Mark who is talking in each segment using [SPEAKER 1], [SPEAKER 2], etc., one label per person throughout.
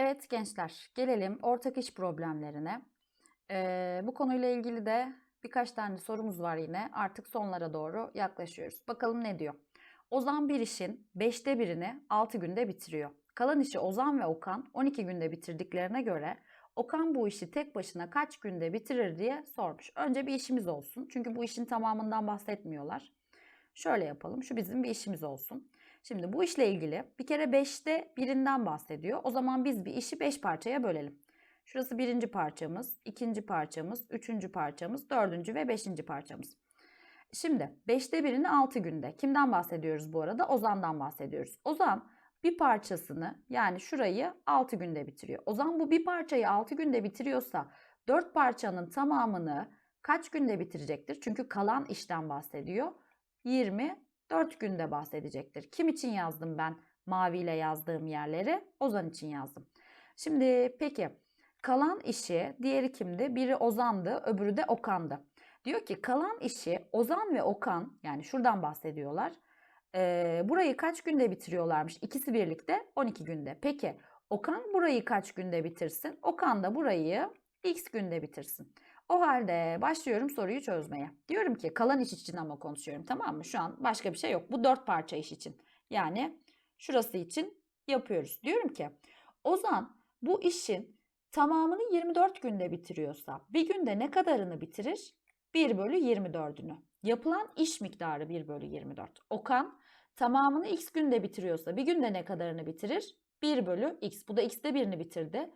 [SPEAKER 1] Evet gençler, gelelim ortak iş problemlerine. Ee, bu konuyla ilgili de birkaç tane sorumuz var yine. Artık sonlara doğru yaklaşıyoruz. Bakalım ne diyor? Ozan bir işin 5'te birini 6 günde bitiriyor. Kalan işi Ozan ve Okan 12 günde bitirdiklerine göre Okan bu işi tek başına kaç günde bitirir diye sormuş. Önce bir işimiz olsun. Çünkü bu işin tamamından bahsetmiyorlar. Şöyle yapalım. Şu bizim bir işimiz olsun. Şimdi bu işle ilgili bir kere 5'te birinden bahsediyor. O zaman biz bir işi 5 parçaya bölelim. Şurası birinci parçamız, ikinci parçamız, üçüncü parçamız, dördüncü ve beşinci parçamız. Şimdi 5'te birini 6 günde. Kimden bahsediyoruz bu arada? Ozan'dan bahsediyoruz. Ozan bir parçasını yani şurayı 6 günde bitiriyor. Ozan bu bir parçayı 6 günde bitiriyorsa 4 parçanın tamamını kaç günde bitirecektir? Çünkü kalan işten bahsediyor. 24 günde bahsedecektir. Kim için yazdım ben maviyle yazdığım yerleri? Ozan için yazdım. Şimdi peki kalan işi diğeri kimdi? Biri Ozan'dı, öbürü de Okan'dı. Diyor ki kalan işi Ozan ve Okan yani şuradan bahsediyorlar. Ee, burayı kaç günde bitiriyorlarmış? İkisi birlikte 12 günde. Peki Okan burayı kaç günde bitirsin? Okan da burayı x günde bitirsin. O halde başlıyorum soruyu çözmeye. Diyorum ki kalan iş için ama konuşuyorum tamam mı? Şu an başka bir şey yok. Bu dört parça iş için. Yani şurası için yapıyoruz. Diyorum ki Ozan bu işin tamamını 24 günde bitiriyorsa bir günde ne kadarını bitirir? 1 bölü 24'ünü. Yapılan iş miktarı 1 bölü 24. Okan tamamını x günde bitiriyorsa bir günde ne kadarını bitirir? 1 bölü x. Bu da x'te birini bitirdi.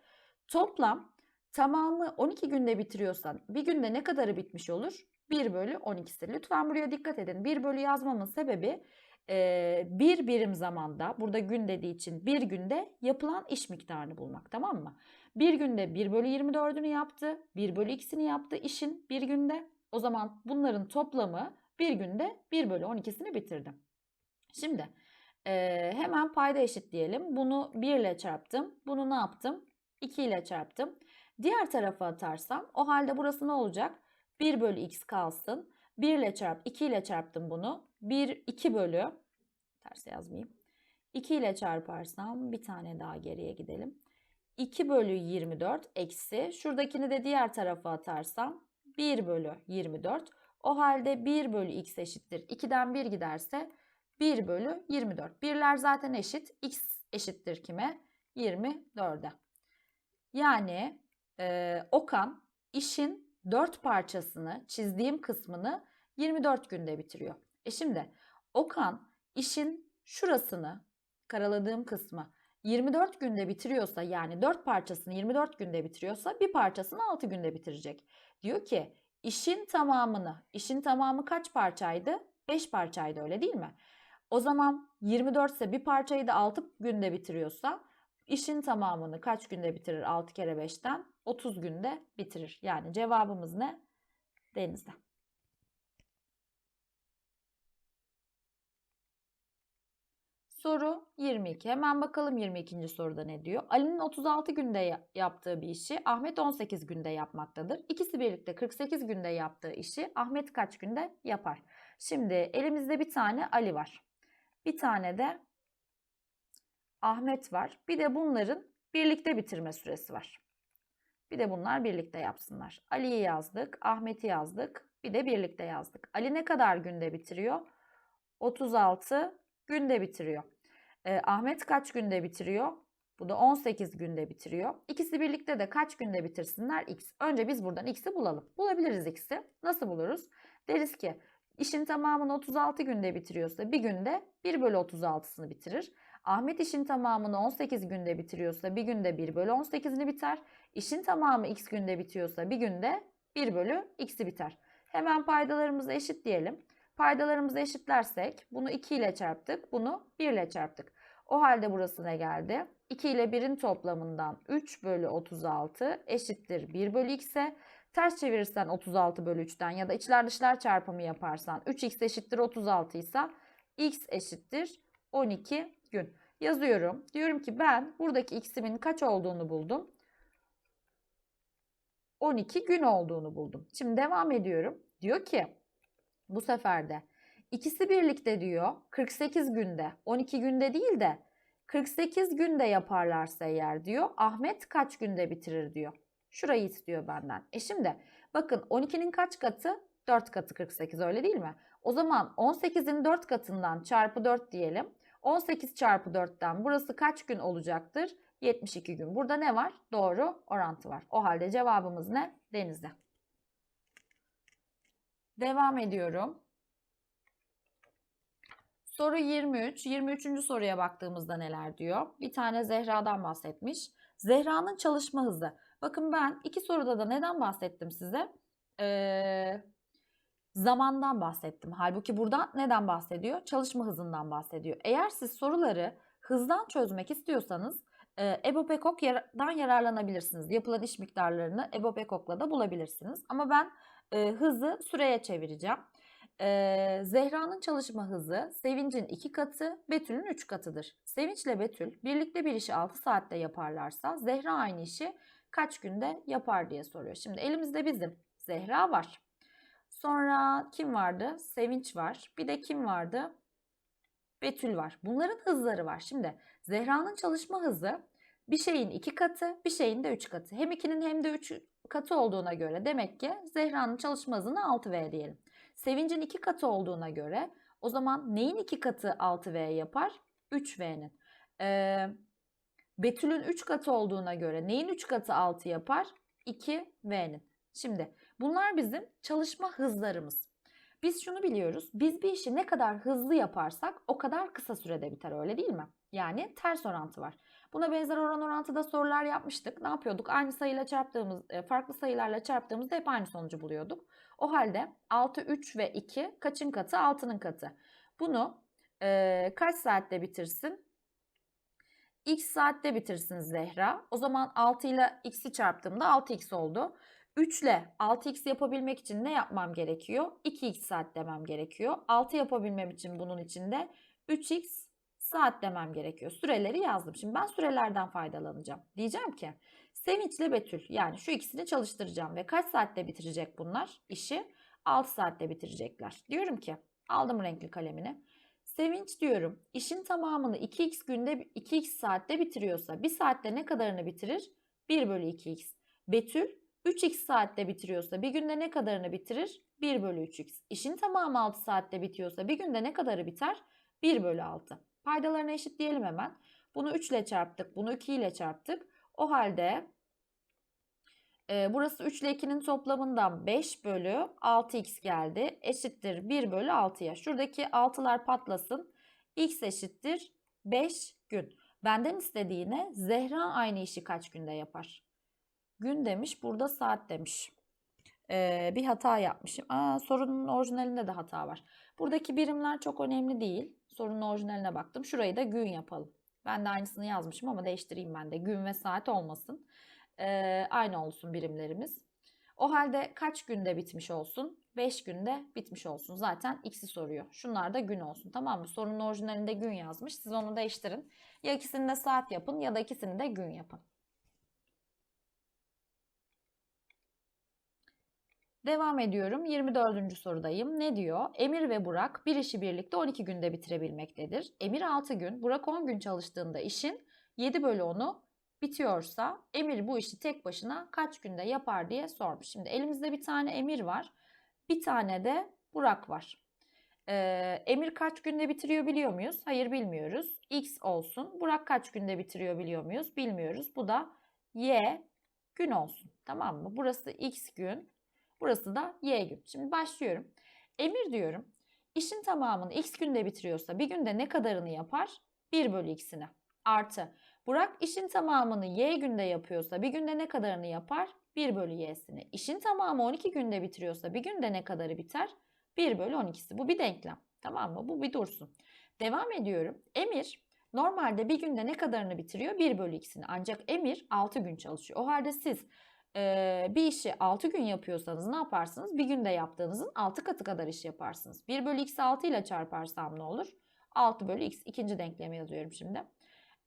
[SPEAKER 1] Toplam tamamı 12 günde bitiriyorsan bir günde ne kadarı bitmiş olur? 1 bölü 12'si. Lütfen buraya dikkat edin. 1 bölü yazmamın sebebi bir birim zamanda burada gün dediği için bir günde yapılan iş miktarını bulmak tamam mı? Bir günde 1 bölü 24'ünü yaptı. 1 bölü x'ini yaptı işin bir günde. O zaman bunların toplamı bir günde 1 bölü 12'sini bitirdim. Şimdi hemen payda eşitleyelim. Bunu 1 ile çarptım. Bunu ne yaptım? 2 ile çarptım. Diğer tarafa atarsam o halde burası ne olacak? 1 bölü x kalsın. 1 ile çarp 2 ile çarptım bunu. 1 2 bölü ters yazmayayım. 2 ile çarparsam bir tane daha geriye gidelim. 2 bölü 24 eksi şuradakini de diğer tarafa atarsam 1 bölü 24. O halde 1 bölü x eşittir. 2'den 1 giderse 1 bölü 24. Birler zaten eşit. x eşittir kime? 24'e. Yani e, Okan işin 4 parçasını çizdiğim kısmını 24 günde bitiriyor. E şimdi Okan işin şurasını karaladığım kısmı 24 günde bitiriyorsa yani 4 parçasını 24 günde bitiriyorsa bir parçasını 6 günde bitirecek. Diyor ki işin tamamını, işin tamamı kaç parçaydı? 5 parçaydı öyle değil mi? O zaman 24 ise bir parçayı da 6 günde bitiriyorsa işin tamamını kaç günde bitirir 6 kere 5'ten? 30 günde bitirir. Yani cevabımız ne? Denizde. Soru 22. Hemen bakalım 22. soruda ne diyor? Ali'nin 36 günde yaptığı bir işi Ahmet 18 günde yapmaktadır. İkisi birlikte 48 günde yaptığı işi Ahmet kaç günde yapar? Şimdi elimizde bir tane Ali var. Bir tane de Ahmet var. Bir de bunların birlikte bitirme süresi var. Bir de bunlar birlikte yapsınlar. Ali'yi yazdık, Ahmet'i yazdık. Bir de birlikte yazdık. Ali ne kadar günde bitiriyor? 36 günde bitiriyor. Ee, Ahmet kaç günde bitiriyor? Bu da 18 günde bitiriyor. İkisi birlikte de kaç günde bitirsinler? X. Önce biz buradan X'i bulalım. Bulabiliriz X'i. Nasıl buluruz? Deriz ki işin tamamını 36 günde bitiriyorsa bir günde 1 bölü 36'sını bitirir. Ahmet işin tamamını 18 günde bitiriyorsa bir günde 1 bölü 18'ini biter. İşin tamamı x günde bitiyorsa bir günde 1 bölü x'i biter. Hemen paydalarımızı eşitleyelim. Paydalarımızı eşitlersek bunu 2 ile çarptık, bunu 1 ile çarptık. O halde burası ne geldi? 2 ile 1'in toplamından 3 bölü 36 eşittir 1 bölü x'e. Ters çevirirsen 36 bölü 3'ten ya da içler dışlar çarpımı yaparsan 3x eşittir 36 ise x eşittir 12 gün. Yazıyorum. Diyorum ki ben buradaki x'imin kaç olduğunu buldum. 12 gün olduğunu buldum. Şimdi devam ediyorum. Diyor ki bu sefer de ikisi birlikte diyor 48 günde 12 günde değil de 48 günde yaparlarsa eğer diyor. Ahmet kaç günde bitirir diyor. Şurayı istiyor benden. E şimdi bakın 12'nin kaç katı? 4 katı 48 öyle değil mi? O zaman 18'in 4 katından çarpı 4 diyelim. 18 çarpı 4'ten burası kaç gün olacaktır? 72 gün. Burada ne var? Doğru orantı var. O halde cevabımız ne? Denizde. Devam ediyorum. Soru 23. 23. soruya baktığımızda neler diyor? Bir tane Zehra'dan bahsetmiş. Zehra'nın çalışma hızı. Bakın ben iki soruda da neden bahsettim size? Ee, zamandan bahsettim. Halbuki burada neden bahsediyor? Çalışma hızından bahsediyor. Eğer siz soruları hızdan çözmek istiyorsanız e, EBOB EKOK'dan yararlanabilirsiniz. Yapılan iş miktarlarını EBOB EKOK'la da bulabilirsiniz. Ama ben e, hızı süreye çevireceğim. E, Zehra'nın çalışma hızı Sevinç'in 2 katı, Betül'ün 3 katıdır. Sevinç ile Betül birlikte bir işi 6 saatte yaparlarsa Zehra aynı işi kaç günde yapar diye soruyor. Şimdi elimizde bizim Zehra var. Sonra kim vardı? Sevinç var. Bir de kim vardı? Betül var. Bunların hızları var. Şimdi Zehra'nın çalışma hızı bir şeyin iki katı, bir şeyin de üç katı. Hem 2'nin hem de 3 katı olduğuna göre demek ki Zehra'nın çalışma hızını 6V diyelim. Sevincin iki katı olduğuna göre o zaman neyin iki katı 6V yapar? 3V'nin. Ee, Betül'ün 3 katı olduğuna göre neyin 3 katı 6 yapar? 2V'nin. Şimdi bunlar bizim çalışma hızlarımız. Biz şunu biliyoruz. Biz bir işi ne kadar hızlı yaparsak o kadar kısa sürede biter öyle değil mi? Yani ters orantı var. Buna benzer oran orantıda sorular yapmıştık. Ne yapıyorduk? Aynı sayıyla çarptığımız, e, farklı sayılarla çarptığımızda hep aynı sonucu buluyorduk. O halde 6, 3 ve 2 kaçın katı? 6'nın katı. Bunu e, kaç saatte bitirsin? X saatte bitirsin Zehra. O zaman 6 ile x'i çarptığımda 6x oldu. 3 ile 6x yapabilmek için ne yapmam gerekiyor? 2x saat demem gerekiyor. 6 yapabilmem için bunun için de 3x saat demem gerekiyor. Süreleri yazdım. Şimdi ben sürelerden faydalanacağım. Diyeceğim ki Sevinç ile Betül yani şu ikisini çalıştıracağım ve kaç saatte bitirecek bunlar? İşi 6 saatte bitirecekler. Diyorum ki aldım renkli kalemini. Sevinç diyorum işin tamamını 2x günde 2x saatte bitiriyorsa 1 saatte ne kadarını bitirir? 1 bölü 2x. Betül 3x saatte bitiriyorsa bir günde ne kadarını bitirir? 1 bölü 3x. İşin tamamı 6 saatte bitiyorsa bir günde ne kadarı biter? 1 bölü 6. Paydalarını eşitleyelim hemen. Bunu 3 ile çarptık. Bunu 2 ile çarptık. O halde e, burası 3 ile 2'nin toplamından 5 bölü 6x geldi. Eşittir 1 bölü 6'ya. Şuradaki 6'lar patlasın. x eşittir 5 gün. Benden istediğine Zehra aynı işi kaç günde yapar? Gün demiş. Burada saat demiş. Ee, bir hata yapmışım. Aa, sorunun orijinalinde de hata var. Buradaki birimler çok önemli değil. Sorunun orijinaline baktım. Şurayı da gün yapalım. Ben de aynısını yazmışım ama değiştireyim ben de. Gün ve saat olmasın. Ee, aynı olsun birimlerimiz. O halde kaç günde bitmiş olsun? 5 günde bitmiş olsun. Zaten x'i soruyor. Şunlar da gün olsun tamam mı? Sorunun orijinalinde gün yazmış. Siz onu değiştirin. Ya ikisini de saat yapın ya da ikisini de gün yapın. Devam ediyorum. 24. sorudayım. Ne diyor? Emir ve Burak bir işi birlikte 12 günde bitirebilmektedir. Emir 6 gün, Burak 10 gün çalıştığında işin 7 bölü 10'u bitiyorsa Emir bu işi tek başına kaç günde yapar diye sormuş. Şimdi elimizde bir tane Emir var. Bir tane de Burak var. Ee, Emir kaç günde bitiriyor biliyor muyuz? Hayır bilmiyoruz. X olsun. Burak kaç günde bitiriyor biliyor muyuz? Bilmiyoruz. Bu da Y gün olsun. Tamam mı? Burası X gün. Burası da Y gün. Şimdi başlıyorum. Emir diyorum. İşin tamamını X günde bitiriyorsa bir günde ne kadarını yapar? 1 bölü X'ini. Artı. Burak işin tamamını Y günde yapıyorsa bir günde ne kadarını yapar? 1 bölü Y'sini. İşin tamamı 12 günde bitiriyorsa bir günde ne kadarı biter? 1 bölü 12'si. Bu bir denklem. Tamam mı? Bu bir dursun. Devam ediyorum. Emir normalde bir günde ne kadarını bitiriyor? 1 bölü x'ini. Ancak Emir 6 gün çalışıyor. O halde siz e, bir işi 6 gün yapıyorsanız ne yaparsınız? Bir günde yaptığınızın 6 katı kadar iş yaparsınız. 1 bölü x 6 ile çarparsam ne olur? 6 bölü x. ikinci denklemi yazıyorum şimdi.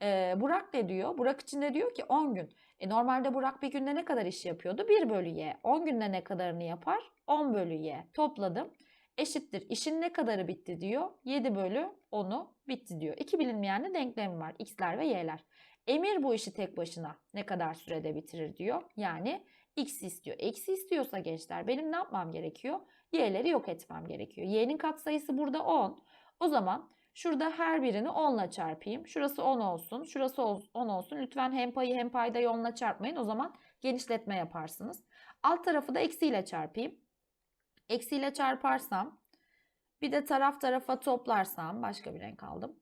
[SPEAKER 1] E, Burak ne diyor? Burak için de diyor ki 10 gün. E, normalde Burak bir günde ne kadar iş yapıyordu? 1 bölü y. 10 günde ne kadarını yapar? 10 bölü y. Topladım. eşittir. İşin ne kadarı bitti diyor. 7 bölü 10'u bitti diyor. İki bilinmeyenli denklemi var. X'ler ve Y'ler. Emir bu işi tek başına ne kadar sürede bitirir diyor. Yani X istiyor. Eksi istiyorsa gençler benim ne yapmam gerekiyor? Y'leri yok etmem gerekiyor. Y'nin katsayısı burada 10. O zaman şurada her birini 10 ile çarpayım. Şurası 10 olsun. Şurası 10 olsun. Lütfen hem payı hem paydayı 10 ile çarpmayın. O zaman genişletme yaparsınız. Alt tarafı da eksiyle çarpayım. Eksiyle çarparsam bir de taraf tarafa toplarsam başka bir renk aldım.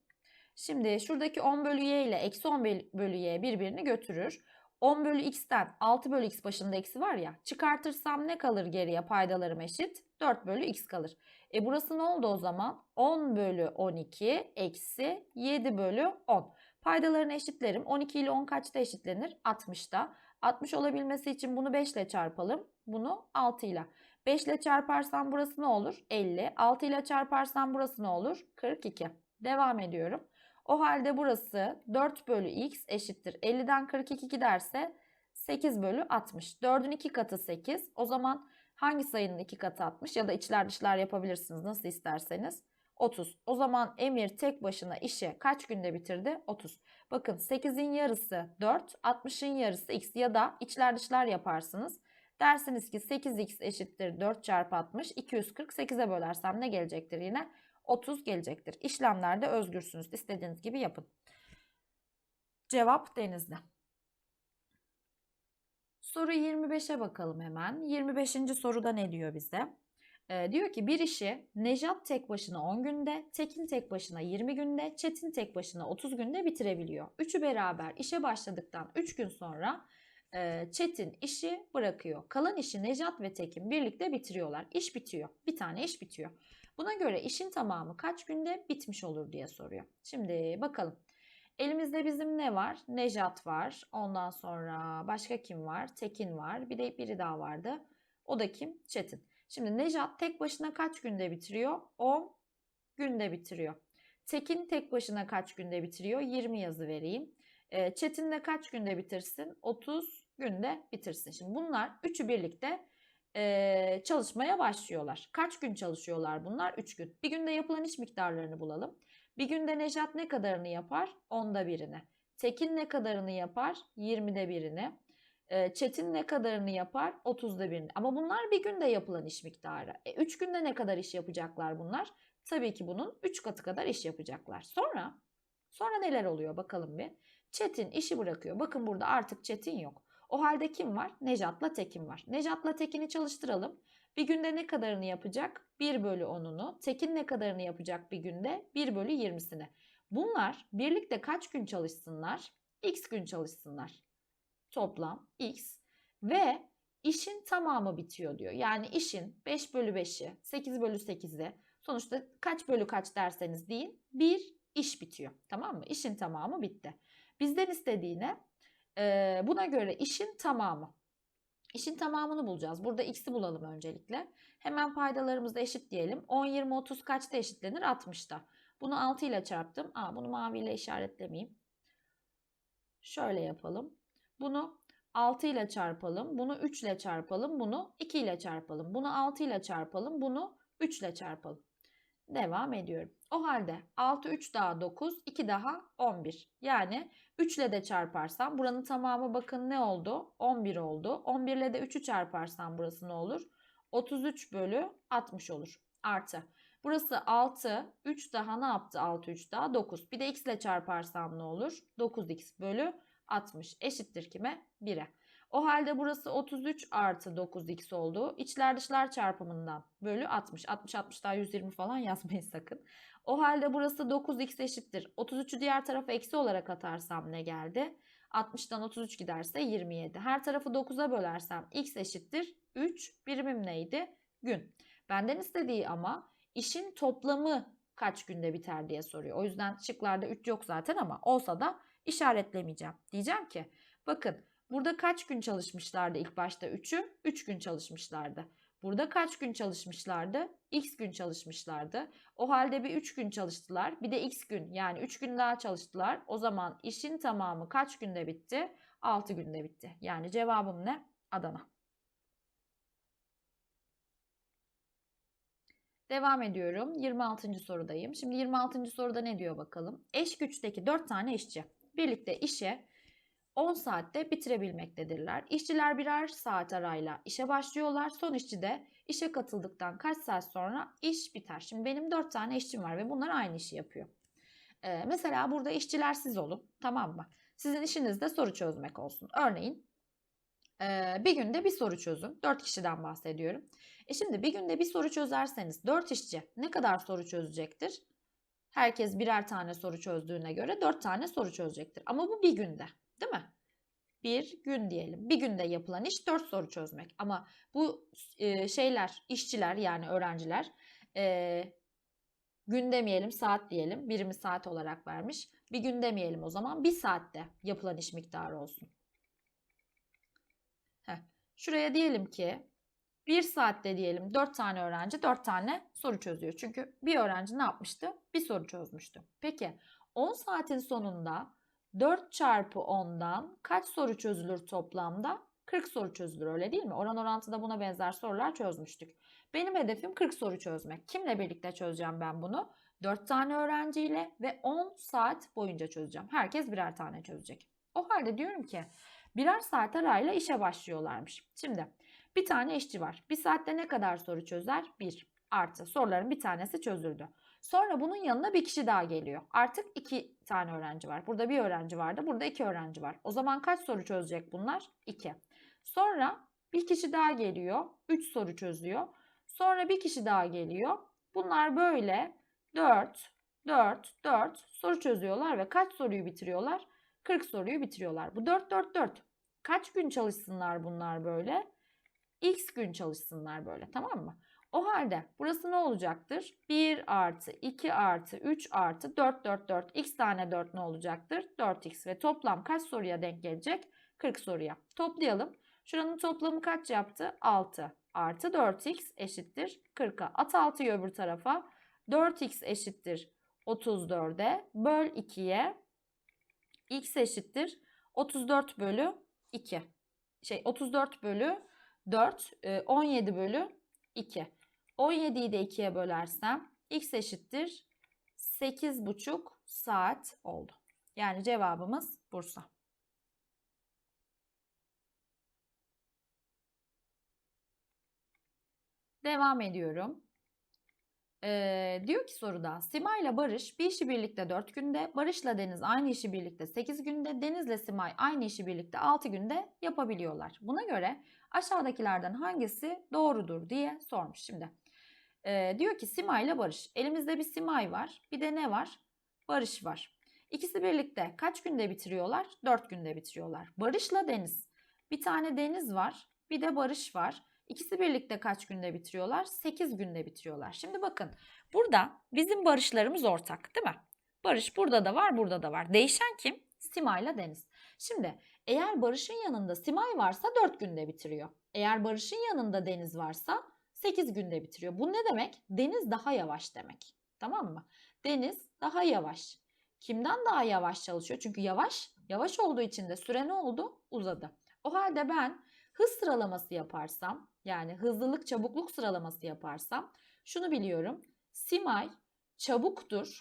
[SPEAKER 1] Şimdi şuradaki 10 bölü y ile eksi 10 bölü y birbirini götürür. 10 bölü x'ten 6 bölü x başında eksi var ya çıkartırsam ne kalır geriye paydalarım eşit? 4 bölü x kalır. E burası ne oldu o zaman? 10 bölü 12 eksi 7 bölü 10. Paydalarını eşitlerim. 12 ile 10 kaçta eşitlenir? 60'da. 60 olabilmesi için bunu 5 ile çarpalım. Bunu 6 ile. 5 ile çarparsam burası ne olur? 50. 6 ile çarparsam burası ne olur? 42. Devam ediyorum. O halde burası 4 bölü x eşittir. 50'den 42 giderse 8 bölü 60. 4'ün 2 katı 8. O zaman hangi sayının 2 katı 60 ya da içler dışlar yapabilirsiniz nasıl isterseniz. 30. O zaman Emir tek başına işi kaç günde bitirdi? 30. Bakın 8'in yarısı 4, 60'ın yarısı x ya da içler dışlar yaparsınız. Dersiniz ki 8x eşittir 4 çarpı 60, 240, 8'e bölersem ne gelecektir yine? 30 gelecektir. İşlemlerde özgürsünüz. İstediğiniz gibi yapın. Cevap Denizli. Soru 25'e bakalım hemen. 25. soruda ne diyor bize? Ee, diyor ki bir işi Nejat tek başına 10 günde, Tekin tek başına 20 günde, Çetin tek başına 30 günde bitirebiliyor. Üçü beraber işe başladıktan 3 gün sonra e, Çetin işi bırakıyor. Kalan işi Nejat ve Tekin birlikte bitiriyorlar. İş bitiyor. Bir tane iş bitiyor. Buna göre işin tamamı kaç günde bitmiş olur diye soruyor. Şimdi bakalım. Elimizde bizim ne var? Nejat var. Ondan sonra başka kim var? Tekin var. Bir de biri daha vardı. O da kim? Çetin. Şimdi Nejat tek başına kaç günde bitiriyor? 10 günde bitiriyor. Tekin tek başına kaç günde bitiriyor? 20 yazı vereyim. Çetin de kaç günde bitirsin? 30 günde bitirsin. Şimdi bunlar üçü birlikte e, çalışmaya başlıyorlar. Kaç gün çalışıyorlar bunlar? 3 gün. Bir günde yapılan iş miktarlarını bulalım. Bir günde Nejat ne kadarını yapar? Onda birini. Tekin ne kadarını yapar? 20'de birini. Çetin ne kadarını yapar? 30'da birini. Ama bunlar bir günde yapılan iş miktarı. 3 e, günde ne kadar iş yapacaklar bunlar? Tabii ki bunun 3 katı kadar iş yapacaklar. Sonra sonra neler oluyor bakalım bir. Çetin işi bırakıyor. Bakın burada artık Çetin yok. O halde kim var? Nejat'la Tekin var. Nejat'la Tekin'i çalıştıralım. Bir günde ne kadarını yapacak? 1 bölü 10'unu. Tekin ne kadarını yapacak bir günde? 1 bölü 20'sini. Bunlar birlikte kaç gün çalışsınlar? X gün çalışsınlar. Toplam X. Ve işin tamamı bitiyor diyor. Yani işin 5 bölü 5'i, 8 bölü 8'i sonuçta kaç bölü kaç derseniz deyin bir iş bitiyor. Tamam mı? İşin tamamı bitti. Bizden istediğine e, buna göre işin tamamı. İşin tamamını bulacağız. Burada x'i bulalım öncelikle. Hemen paydalarımızda eşit diyelim. 10, 20, 30 kaçta eşitlenir? 60'ta. Bunu 6 ile çarptım. Aa, bunu maviyle işaretlemeyeyim. Şöyle yapalım. Bunu 6 ile çarpalım. Bunu 3 ile çarpalım. Bunu 2 ile çarpalım. Bunu 6 ile çarpalım. Bunu 3 ile çarpalım. Devam ediyorum. O halde 6, 3 daha 9, 2 daha 11. Yani 3 ile de çarparsam buranın tamamı bakın ne oldu? 11 oldu. 11 ile de 3'ü çarparsam burası ne olur? 33 bölü 60 olur. Artı. Burası 6, 3 daha ne yaptı? 6, 3 daha 9. Bir de x ile çarparsam ne olur? 9x bölü 60 eşittir kime? 1'e. O halde burası 33 artı 9x oldu. İçler dışlar çarpımından bölü 60. 60 60 daha 120 falan yazmayın sakın. O halde burası 9x eşittir. 33'ü diğer tarafa eksi olarak atarsam ne geldi? 60'dan 33 giderse 27. Her tarafı 9'a bölersem x eşittir 3. Birimim neydi? Gün. Benden istediği ama işin toplamı kaç günde biter diye soruyor. O yüzden şıklarda 3 yok zaten ama olsa da işaretlemeyeceğim. Diyeceğim ki bakın burada kaç gün çalışmışlardı ilk başta 3'ü? 3 gün çalışmışlardı. Burada kaç gün çalışmışlardı? X gün çalışmışlardı. O halde bir 3 gün çalıştılar. Bir de X gün yani 3 gün daha çalıştılar. O zaman işin tamamı kaç günde bitti? 6 günde bitti. Yani cevabım ne? Adana. Devam ediyorum. 26. sorudayım. Şimdi 26. soruda ne diyor bakalım? Eş güçteki 4 tane işçi birlikte işe 10 saatte bitirebilmektedirler. İşçiler birer saat arayla işe başlıyorlar. Son işçi de işe katıldıktan kaç saat sonra iş biter. Şimdi benim 4 tane işçim var ve bunlar aynı işi yapıyor. Ee, mesela burada işçiler siz olun. Tamam mı? Sizin işiniz de soru çözmek olsun. Örneğin e, bir günde bir soru çözün. 4 kişiden bahsediyorum. E şimdi bir günde bir soru çözerseniz 4 işçi ne kadar soru çözecektir? Herkes birer tane soru çözdüğüne göre 4 tane soru çözecektir. Ama bu bir günde. Değil mi? Bir gün diyelim. Bir günde yapılan iş 4 soru çözmek. Ama bu e, şeyler, işçiler yani öğrenciler e, gün demeyelim saat diyelim. Birimi saat olarak vermiş. Bir gün demeyelim o zaman. Bir saatte yapılan iş miktarı olsun. Heh. Şuraya diyelim ki bir saatte diyelim 4 tane öğrenci 4 tane soru çözüyor. Çünkü bir öğrenci ne yapmıştı? Bir soru çözmüştü. Peki 10 saatin sonunda 4 çarpı 10'dan kaç soru çözülür toplamda? 40 soru çözülür öyle değil mi? Oran orantıda buna benzer sorular çözmüştük. Benim hedefim 40 soru çözmek. Kimle birlikte çözeceğim ben bunu? 4 tane öğrenciyle ve 10 saat boyunca çözeceğim. Herkes birer tane çözecek. O halde diyorum ki birer saat arayla işe başlıyorlarmış. Şimdi bir tane işçi var. Bir saatte ne kadar soru çözer? 1 artı. Soruların bir tanesi çözüldü. Sonra bunun yanına bir kişi daha geliyor. Artık iki tane öğrenci var. Burada bir öğrenci vardı. Burada iki öğrenci var. O zaman kaç soru çözecek bunlar? 2. Sonra bir kişi daha geliyor. 3 soru çözüyor. Sonra bir kişi daha geliyor. Bunlar böyle 4, 4, 4 soru çözüyorlar ve kaç soruyu bitiriyorlar? 40 soruyu bitiriyorlar. Bu 4, 4, 4. Kaç gün çalışsınlar bunlar böyle? X gün çalışsınlar böyle tamam mı? O halde burası ne olacaktır? 1 artı 2 artı 3 artı 4 4 4 x tane 4 ne olacaktır? 4x ve toplam kaç soruya denk gelecek? 40 soruya. Toplayalım. Şuranın toplamı kaç yaptı? 6 artı 4x eşittir 40'a. At 6'yı öbür tarafa. 4x eşittir 34'e. Böl 2'ye. x eşittir 34 bölü 2. Şey 34 bölü 4. 17 bölü 2. 17'yi de 2'ye bölersem x eşittir 8,5 saat oldu. Yani cevabımız Bursa. Devam ediyorum. Ee, diyor ki soruda Simay ile Barış bir işi birlikte 4 günde, Barış'la Deniz aynı işi birlikte 8 günde, Deniz'le Simay aynı işi birlikte 6 günde yapabiliyorlar. Buna göre aşağıdakilerden hangisi doğrudur diye sormuş. Şimdi e, diyor ki Simay ile Barış. Elimizde bir Simay var. Bir de ne var? Barış var. İkisi birlikte kaç günde bitiriyorlar? 4 günde bitiriyorlar. Barış'la Deniz. Bir tane Deniz var. Bir de Barış var. İkisi birlikte kaç günde bitiriyorlar? 8 günde bitiriyorlar. Şimdi bakın burada bizim barışlarımız ortak değil mi? Barış burada da var burada da var. Değişen kim? Simay ile Deniz. Şimdi eğer Barış'ın yanında Simay varsa 4 günde bitiriyor. Eğer Barış'ın yanında Deniz varsa 8 günde bitiriyor. Bu ne demek? Deniz daha yavaş demek. Tamam mı? Deniz daha yavaş. Kimden daha yavaş çalışıyor? Çünkü yavaş, yavaş olduğu için de süre ne oldu? Uzadı. O halde ben hız sıralaması yaparsam, yani hızlılık çabukluk sıralaması yaparsam şunu biliyorum. Simay çabuktur.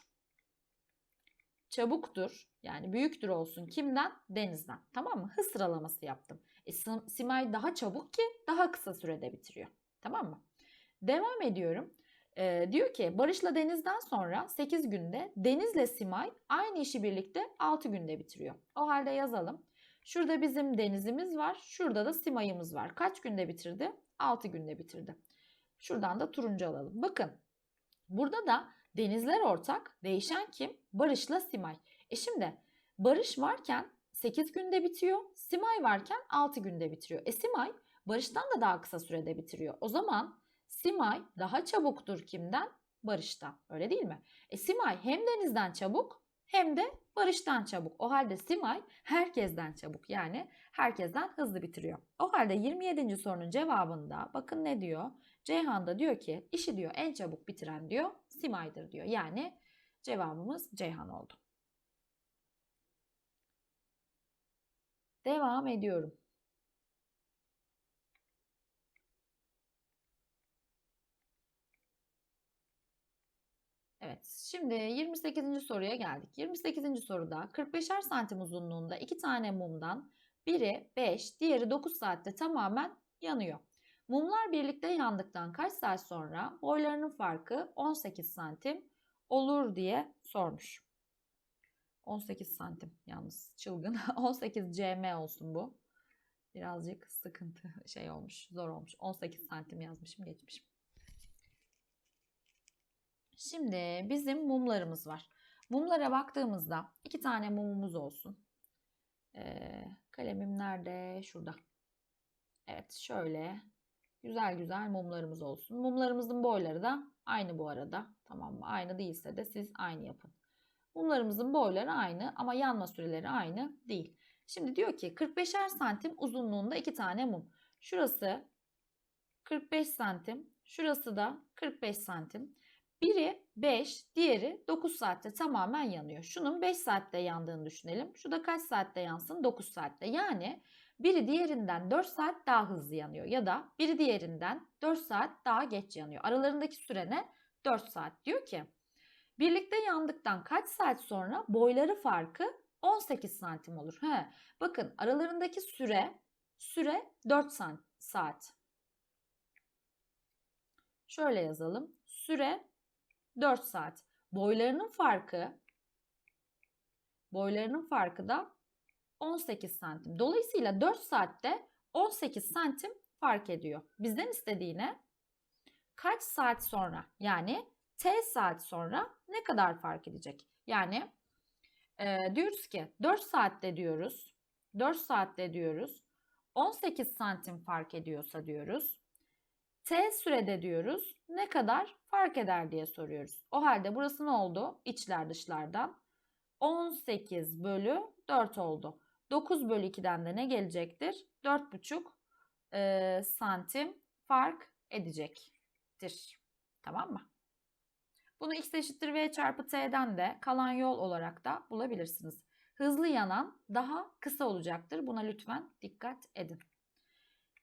[SPEAKER 1] Çabuktur. Yani büyüktür olsun. Kimden? Denizden. Tamam mı? Hız sıralaması yaptım. E, Simay daha çabuk ki daha kısa sürede bitiriyor. Tamam mı? Devam ediyorum. Ee, diyor ki Barış'la Deniz'den sonra 8 günde Deniz'le Simay aynı işi birlikte 6 günde bitiriyor. O halde yazalım. Şurada bizim Deniz'imiz var. Şurada da Simay'ımız var. Kaç günde bitirdi? 6 günde bitirdi. Şuradan da turuncu alalım. Bakın burada da denizler ortak. Değişen kim? Barış'la Simay. E şimdi Barış varken 8 günde bitiyor. Simay varken 6 günde bitiriyor. E Simay Barış'tan da daha kısa sürede bitiriyor. O zaman Simay daha çabuktur kimden? Barış'tan. Öyle değil mi? E Simay hem Deniz'den çabuk hem de Barış'tan çabuk. O halde Simay herkesten çabuk. Yani herkesten hızlı bitiriyor. O halde 27. sorunun cevabında bakın ne diyor? Ceyhan da diyor ki işi diyor en çabuk bitiren diyor Simay'dır diyor. Yani cevabımız Ceyhan oldu. Devam ediyorum. Evet, şimdi 28. soruya geldik. 28. soruda 45'er santim uzunluğunda iki tane mumdan biri 5, diğeri 9 saatte tamamen yanıyor. Mumlar birlikte yandıktan kaç saat sonra boylarının farkı 18 santim olur diye sormuş. 18 santim yalnız çılgın. 18 cm olsun bu. Birazcık sıkıntı şey olmuş, zor olmuş. 18 santim yazmışım, geçmişim. Şimdi bizim mumlarımız var. Mumlara baktığımızda iki tane mumumuz olsun. Ee, kalemim nerede? Şurada. Evet şöyle güzel güzel mumlarımız olsun. Mumlarımızın boyları da aynı bu arada. Tamam mı? Aynı değilse de siz aynı yapın. Mumlarımızın boyları aynı ama yanma süreleri aynı değil. Şimdi diyor ki 45'er santim uzunluğunda iki tane mum. Şurası 45 santim. Şurası da 45 santim. Biri 5, diğeri 9 saatte tamamen yanıyor. Şunun 5 saatte yandığını düşünelim. Şu da kaç saatte yansın? 9 saatte. Yani biri diğerinden 4 saat daha hızlı yanıyor. Ya da biri diğerinden 4 saat daha geç yanıyor. Aralarındaki süre ne? 4 saat. Diyor ki birlikte yandıktan kaç saat sonra boyları farkı 18 santim olur. He, bakın aralarındaki süre süre 4 saat. Şöyle yazalım. Süre 4 saat. Boylarının farkı boylarının farkı da 18 santim. Dolayısıyla 4 saatte 18 santim fark ediyor. Bizden istediğine kaç saat sonra yani t saat sonra ne kadar fark edecek? Yani e, diyoruz ki 4 saatte diyoruz 4 saatte diyoruz 18 santim fark ediyorsa diyoruz T sürede diyoruz ne kadar fark eder diye soruyoruz. O halde burası ne oldu? İçler dışlardan 18 bölü 4 oldu. 9 bölü 2'den de ne gelecektir? 4,5 e, santim fark edecektir. Tamam mı? Bunu x eşittir v çarpı t'den de kalan yol olarak da bulabilirsiniz. Hızlı yanan daha kısa olacaktır. Buna lütfen dikkat edin.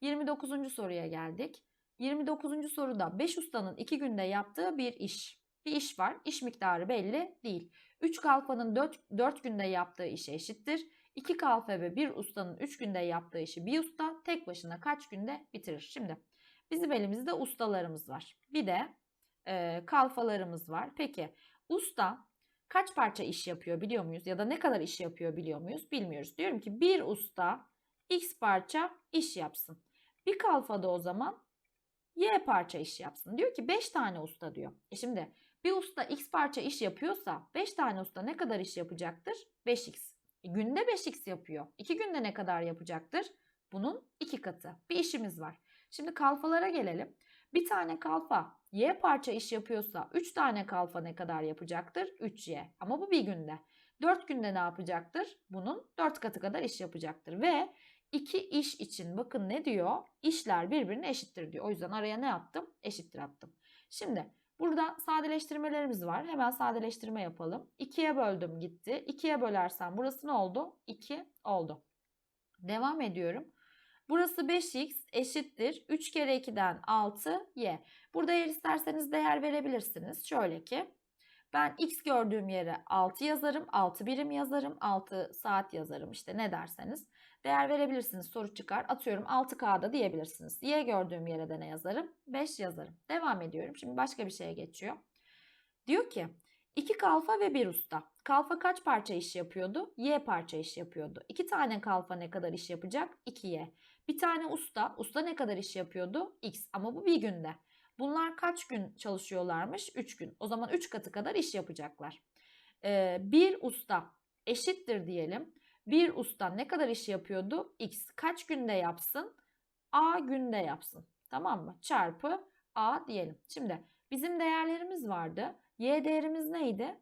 [SPEAKER 1] 29. soruya geldik. 29. soruda 5 ustanın 2 günde yaptığı bir iş. Bir iş var. İş miktarı belli değil. 3 kalfanın 4, 4 günde yaptığı işe eşittir. 2 kalfa ve 1 ustanın 3 günde yaptığı işi bir usta tek başına kaç günde bitirir? Şimdi bizim elimizde ustalarımız var. Bir de e, kalfalarımız var. Peki usta kaç parça iş yapıyor biliyor muyuz? Ya da ne kadar iş yapıyor biliyor muyuz? Bilmiyoruz. Diyorum ki bir usta x parça iş yapsın. Bir kalfada o zaman y parça iş yapsın. Diyor ki 5 tane usta diyor. E şimdi bir usta x parça iş yapıyorsa 5 tane usta ne kadar iş yapacaktır? 5x. E günde 5x yapıyor. 2 günde ne kadar yapacaktır? Bunun 2 katı. Bir işimiz var. Şimdi kalfalara gelelim. Bir tane kalfa y parça iş yapıyorsa 3 tane kalfa ne kadar yapacaktır? 3y. Ama bu bir günde. 4 günde ne yapacaktır? Bunun 4 katı kadar iş yapacaktır. Ve iki iş için bakın ne diyor? İşler birbirine eşittir diyor. O yüzden araya ne attım? Eşittir attım. Şimdi burada sadeleştirmelerimiz var. Hemen sadeleştirme yapalım. 2'ye böldüm gitti. 2'ye bölersem burası ne oldu? 2 oldu. Devam ediyorum. Burası 5x eşittir. 3 kere 2'den 6y. Burada eğer isterseniz değer verebilirsiniz. Şöyle ki ben x gördüğüm yere 6 yazarım. 6 birim yazarım. 6 saat yazarım işte ne derseniz. Değer verebilirsiniz soru çıkar. Atıyorum 6K'da diyebilirsiniz. Y gördüğüm yere de ne yazarım? 5 yazarım. Devam ediyorum. Şimdi başka bir şeye geçiyor. Diyor ki 2 kalfa ve 1 usta. Kalfa kaç parça iş yapıyordu? Y parça iş yapıyordu. 2 tane kalfa ne kadar iş yapacak? 2Y. Bir tane usta. Usta ne kadar iş yapıyordu? X. Ama bu bir günde. Bunlar kaç gün çalışıyorlarmış? 3 gün. O zaman 3 katı kadar iş yapacaklar. Ee, bir usta eşittir diyelim. Bir usta ne kadar iş yapıyordu? X. Kaç günde yapsın? A günde yapsın. Tamam mı? Çarpı A diyelim. Şimdi bizim değerlerimiz vardı. Y değerimiz neydi?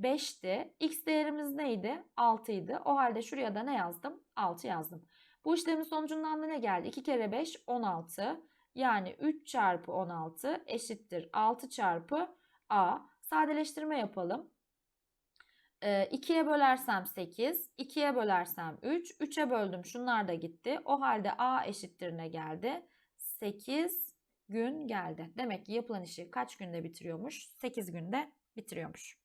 [SPEAKER 1] 5'ti. X değerimiz neydi? 6 idi. O halde şuraya da ne yazdım? 6 yazdım. Bu işlemin sonucundan da ne geldi? 2 kere 5 16. Yani 3 çarpı 16 eşittir 6 çarpı A. Sadeleştirme yapalım. 2'ye bölersem 8, 2'ye bölersem 3, 3'e böldüm şunlar da gitti. O halde A eşittir ne geldi? 8 gün geldi. Demek ki yapılan işi kaç günde bitiriyormuş? 8 günde bitiriyormuş.